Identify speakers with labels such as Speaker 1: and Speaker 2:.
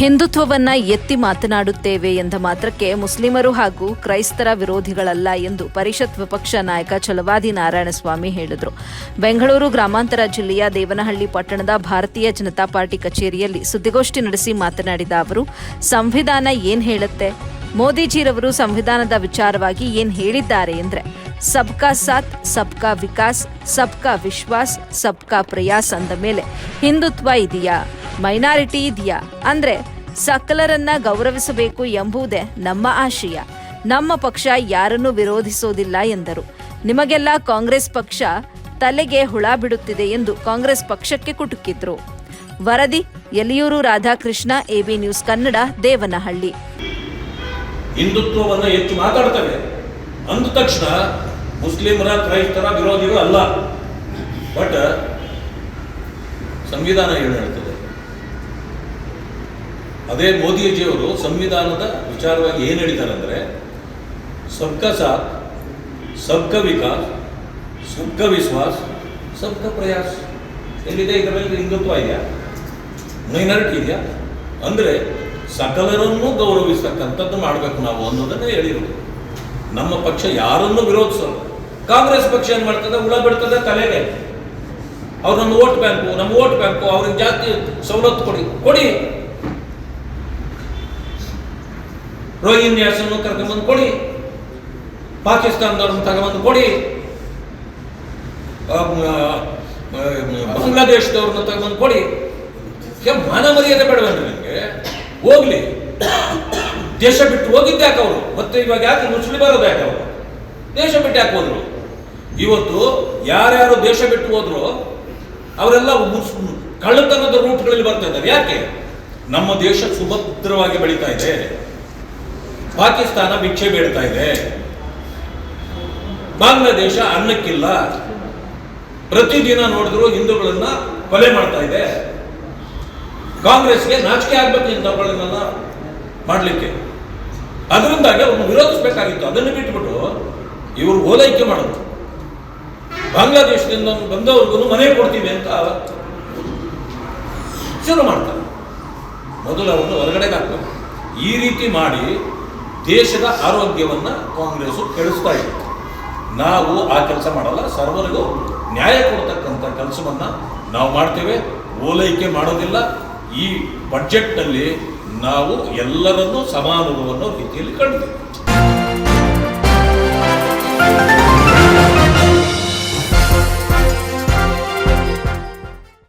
Speaker 1: ಹಿಂದುತ್ವವನ್ನ ಎತ್ತಿ ಮಾತನಾಡುತ್ತೇವೆ ಎಂದ ಮಾತ್ರಕ್ಕೆ ಮುಸ್ಲಿಮರು ಹಾಗೂ ಕ್ರೈಸ್ತರ ವಿರೋಧಿಗಳಲ್ಲ ಎಂದು ಪರಿಷತ್ ವಿಪಕ್ಷ ನಾಯಕ ಛಲವಾದಿ ನಾರಾಯಣಸ್ವಾಮಿ ಹೇಳಿದರು. ಬೆಂಗಳೂರು ಗ್ರಾಮಾಂತರ ಜಿಲ್ಲೆಯ ದೇವನಹಳ್ಳಿ ಪಟ್ಟಣದ ಭಾರತೀಯ ಜನತಾ ಪಾರ್ಟಿ ಕಚೇರಿಯಲ್ಲಿ ಸುದ್ದಿಗೋಷ್ಠಿ ನಡೆಸಿ ಮಾತನಾಡಿದ ಅವರು, ಸಂವಿಧಾನ ಏನ್ ಹೇಳುತ್ತೆ? ಮೋದಿಜಿರವರು ಸಂವಿಧಾನದ ವಿಚಾರವಾಗಿ ಏನ್ ಹೇಳಿದ್ದಾರೆ ಎಂದ್ರೆ ಸಬ್ಕಾ ಸಾಥ್, ಸಬ್ಕಾ ವಿಕಾಸ್, ಸಬ್ಕಾ ವಿಶ್ವಾಸ್, ಸಬ್ಕಾ ಪ್ರಯಾಸ್ ಅಂದ ಮೇಲೆ ಹಿಂದುತ್ವ ಇದೆಯಾ? ಮೈನಾರಿಟಿ ಇದೆಯಾ? ಅಂದ್ರೆ ಸಕಲರನ್ನ ಗೌರವಿಸಬೇಕು ಎಂಬುದೇ ನಮ್ಮ ಆಶಯ. ನಮ್ಮ ಪಕ್ಷ ಯಾರನ್ನು ವಿರೋಧಿಸೋದಿಲ್ಲ ಎಂದರು. ನಿಮಗೆಲ್ಲ ಕಾಂಗ್ರೆಸ್ ಪಕ್ಷ ತಲೆಗೆ ಹುಳ ಬಿಡುತ್ತಿದೆ ಎಂದು ಕಾಂಗ್ರೆಸ್ ಪಕ್ಷಕ್ಕೆ ಕುಟುಕಿದ್ರು. ವರದಿ, ಎಲಿಯೂರು ರಾಧಾಕೃಷ್ಣ, ಎಬಿ ನ್ಯೂಸ್ ಕನ್ನಡ, ದೇವನಹಳ್ಳಿ.
Speaker 2: ಹಿಂದುತ್ವವನ್ನು ಹೆಚ್ಚು ಮಾತಾಡ್ತವೆ. ಅಂದ ತಕ್ಷಣ ಮುಸ್ಲಿಮರ, ಕ್ರೈಸ್ತರ ವಿರೋಧಿಗಳು ಅಲ್ಲ ಬಟ್ ಸಂವಿಧಾನ ಏನು ಅದೇ ಮೋದಿಜಿಯವರು ಸಂವಿಧಾನದ ವಿಚಾರವಾಗಿ ಏನು ಹೇಳಿದ್ದಾರೆ ಅಂದರೆ ಸಬ್ಕ ಸಾಥ್, ಸಬ್ಕ ವಿಕಾಸ್, ಸಬ್ಕ ವಿಶ್ವಾಸ್, ಸಬ್ಕ ಪ್ರಯಾಸ್. ಎಲ್ಲಿದೆ ಇದರಲ್ಲಿ ಹಿಂದುತ್ವ ಇದೆಯಾ? ಮೈನಾರಿಟಿ ಇದೆಯಾ? ಅಂದರೆ ಸಕಲರನ್ನು ಗೌರವಿಸ್ತಕ್ಕಂಥದ್ದು ಮಾಡಬೇಕು ನಾವು ಅನ್ನೋದನ್ನು ಹೇಳಿರೋದು. ನಮ್ಮ ಪಕ್ಷ ಯಾರನ್ನು ವಿರೋಧಿಸಲ್ಲ. ಕಾಂಗ್ರೆಸ್ ಪಕ್ಷ ಏನು ಮಾಡ್ತದೆ? ಹುಳ ಬಿಡ್ತದೆ ತಲೆಗೆ. ಅವ್ರು ನಮ್ಮ ಓಟ್ ಬ್ಯಾಂಕು, ನಮ್ಮ ಓಟ್ ಬ್ಯಾಂಕು, ಅವ್ರಿಗೆ ಜಾತಿ ಸವಲತ್ತು ಕೊಡಿ. ಕೊಡಿ. ರೋಹಿಂಗ್ಯಾಸನ್ನು ಕರ್ಕೊಂಡ್ಬಂದು ಕೊಡಿ. ಪಾಕಿಸ್ತಾನದವ್ರನ್ನ ತಗೊಂಬಂದು ಕೊಡಿ. ಬಾಂಗ್ಲಾದೇಶದವ್ರನ್ನ ತಗೊಂಬಂದು ಕೊಡಿ. ಮಾನ ಮರ್ಯಾದೆ ಬೇಡವೇನ್ರಿ ನಿಮಗೆ? ಹೋಗ್ಲಿ. ದೇಶ ಬಿಟ್ಟು ಹೋಗಿದ್ದೆ ಯಾಕೆ ಅವರು? ಮತ್ತೆ ಇವಾಗ ಯಾಕೆ ಮುಸ್ಲಿಮರೋದು ಯಾಕೆ ಅವರು? ದೇಶ ಬಿಟ್ಟು ಯಾಕೆ ಹೋದ್ರು? ಇವತ್ತು ಯಾರ್ಯಾರು ದೇಶ ಬಿಟ್ಟು ಹೋದ್ರು, ಅವರೆಲ್ಲ ಕಳ್ಳತನದ ರೂಟ್ಗಳಲ್ಲಿ ಬರ್ತಾ ಇದ್ದಾರೆ. ಯಾಕೆ? ನಮ್ಮ ದೇಶ ಸುಭದ್ರವಾಗಿ ಬೆಳೀತಾ ಇದೆ. ಪಾಕಿಸ್ತಾನ ಭಿಕ್ಷೆ ಬೇಡ್ತಾ ಇದೆ. ಬಾಂಗ್ಲಾದೇಶ ಅನ್ನಕ್ಕಿಲ್ಲ. ಪ್ರತಿದಿನ ನೋಡಿದ್ರು ಹಿಂದೂಗಳನ್ನ ಕೊಲೆ ಮಾಡ್ತಾ ಇದೆ. ಕಾಂಗ್ರೆಸ್ಗೆ ನಾಚಿಕೆ ಆಗ್ಬೇಕು ಇಂಥವುಗಳನ್ನೆಲ್ಲ ಮಾಡಲಿಕ್ಕೆ. ಅದರಿಂದಾಗಿ ಅವ್ರನ್ನ ವಿರೋಧಿಸಬೇಕಾಗಿತ್ತು. ಅದನ್ನು ಬಿಟ್ಬಿಟ್ಟು ಇವರು ಓಲೈಕೆ ಮಾಡೋದು. ಬಾಂಗ್ಲಾದೇಶದಿಂದ ಬಂದವ್ರಿಗೂ ಮನೆ ಕೊಡ್ತೀವಿ ಅಂತ ಶುರು ಮಾಡ್ತಾರೆ. ಮೊದಲು ಅವರನ್ನು ಹೊರಗಡೆಗೆ ಹಾಕ್ತಾರೆ ಈ ರೀತಿ ಮಾಡಿ ದೇಶದ ಆರೋಗ್ಯವನ್ನ ಕಾಂಗ್ರೆಸ್ ಕೆಡಿಸ್ತಾ ಇದೆ. ನಾವು ಆ ಕೆಲಸ ಮಾಡಲ್ಲ, ಸರ್ವರಿಗೂ ನ್ಯಾಯ ಕೊಡ್ತಕ್ಕಂಥ ಕೆಲಸವನ್ನ ನಾವು ಮಾಡ್ತೇವೆ. ಓಲೈಕೆ ಮಾಡೋದಿಲ್ಲ. ಈ ಬಜೆಟ್ನಲ್ಲಿ ನಾವು ಎಲ್ಲರನ್ನೂ ಸಮಾನವನ್ನು ರೀತಿಯಲ್ಲಿ ಕಂಡಿದ್ದೇವೆ.